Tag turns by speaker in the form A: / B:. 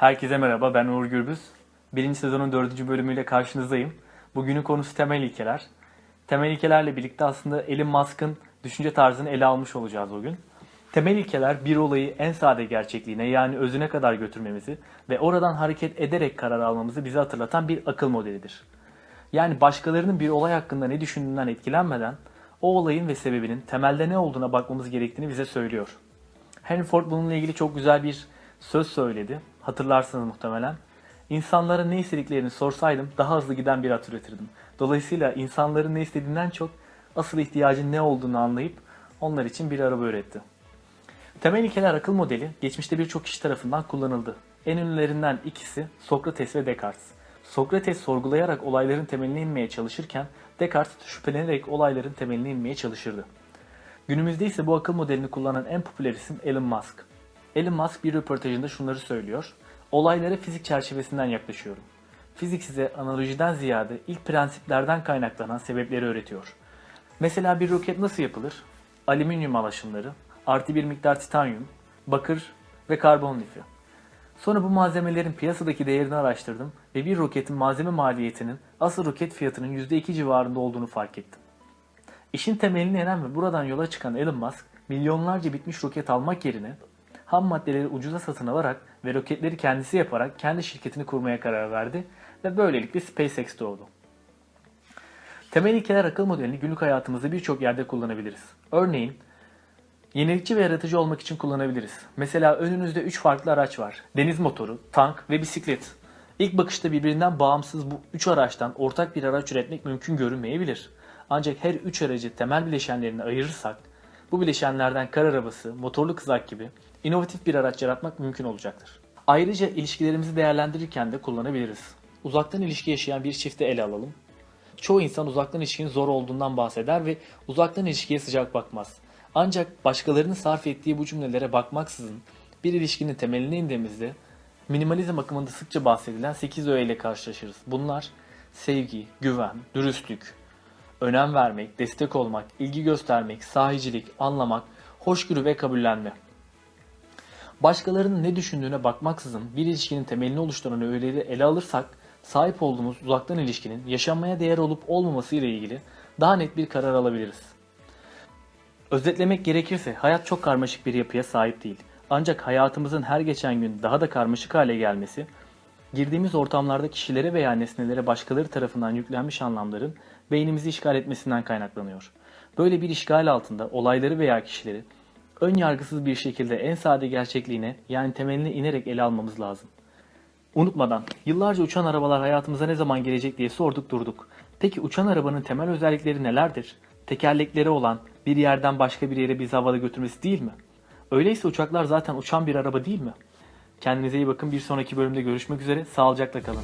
A: Herkese merhaba, ben Uğur Gürbüz. Birinci sezonun dördüncü bölümüyle karşınızdayım. Bugünün konusu temel ilkeler. Temel ilkelerle birlikte aslında Elon Musk'ın düşünce tarzını ele almış olacağız bugün. Temel ilkeler bir olayı en sade gerçekliğine yani özüne kadar götürmemizi ve oradan hareket ederek karar almamızı bize hatırlatan bir akıl modelidir. Yani başkalarının bir olay hakkında ne düşündüğünden etkilenmeden o olayın ve sebebinin temelde ne olduğuna bakmamız gerektiğini bize söylüyor. Henry Ford bununla ilgili çok güzel bir söz söyledi. Hatırlarsınız muhtemelen. İnsanlara ne istediklerini sorsaydım daha hızlı giden bir at üretirdim. Dolayısıyla insanların ne istediğinden çok asıl ihtiyacın ne olduğunu anlayıp onlar için bir araba üretti. Temel ilkeler akıl modeli geçmişte birçok kişi tarafından kullanıldı. En ünlülerinden ikisi Sokrates ve Descartes. Sokrates sorgulayarak olayların temeline inmeye çalışırken Descartes şüphelenerek olayların temeline inmeye çalışırdı. Günümüzde ise bu akıl modelini kullanan en popüler isim Elon Musk. Elon Musk bir röportajında şunları söylüyor. Olaylara fizik çerçevesinden yaklaşıyorum. Fizik size analojiden ziyade ilk prensiplerden kaynaklanan sebepleri öğretiyor. Mesela bir roket nasıl yapılır? Alüminyum alaşımları, artı bir miktar titanyum, bakır ve karbon lifi. Sonra bu malzemelerin piyasadaki değerini araştırdım ve bir roketin malzeme maliyetinin asıl roket fiyatının %2 civarında olduğunu fark ettim. İşin temelini inen ve buradan yola çıkan Elon Musk, milyonlarca bitmiş roket almak yerine ham maddeleri ucuza satın alarak ve roketleri kendisi yaparak kendi şirketini kurmaya karar verdi ve böylelikle SpaceX doğdu. Temel ilkeler akıl modelini günlük hayatımızda birçok yerde kullanabiliriz. Örneğin Yenilikçi ve yaratıcı olmak için kullanabiliriz. Mesela önünüzde 3 farklı araç var. Deniz motoru, tank ve bisiklet. İlk bakışta birbirinden bağımsız bu 3 araçtan ortak bir araç üretmek mümkün görünmeyebilir. Ancak her 3 aracı temel bileşenlerine ayırırsak, bu bileşenlerden kar arabası, motorlu kızak gibi inovatif bir araç yaratmak mümkün olacaktır. Ayrıca ilişkilerimizi değerlendirirken de kullanabiliriz. Uzaktan ilişki yaşayan bir çifti ele alalım. Çoğu insan uzaktan ilişkinin zor olduğundan bahseder ve uzaktan ilişkiye sıcak bakmaz. Ancak başkalarının sarf ettiği bu cümlelere bakmaksızın bir ilişkinin temeline indiğimizde minimalizm akımında sıkça bahsedilen 8 öğe ile karşılaşırız. Bunlar sevgi, güven, dürüstlük, önem vermek, destek olmak, ilgi göstermek, sahicilik, anlamak, hoşgörü ve kabullenme. Başkalarının ne düşündüğüne bakmaksızın bir ilişkinin temelini oluşturan öğeleri ele alırsak sahip olduğumuz uzaktan ilişkinin yaşanmaya değer olup olmaması ile ilgili daha net bir karar alabiliriz. Özetlemek gerekirse hayat çok karmaşık bir yapıya sahip değil. Ancak hayatımızın her geçen gün daha da karmaşık hale gelmesi, girdiğimiz ortamlarda kişilere veya nesnelere başkaları tarafından yüklenmiş anlamların beynimizi işgal etmesinden kaynaklanıyor. Böyle bir işgal altında olayları veya kişileri ön yargısız bir şekilde en sade gerçekliğine yani temeline inerek ele almamız lazım. Unutmadan, yıllarca uçan arabalar hayatımıza ne zaman gelecek diye sorduk durduk. Peki uçan arabanın temel özellikleri nelerdir? Tekerlekleri olan bir yerden başka bir yere bizi havada götürmesi değil mi? Öyleyse uçaklar zaten uçan bir araba değil mi? Kendinize iyi bakın. Bir sonraki bölümde görüşmek üzere. Sağlıcakla kalın.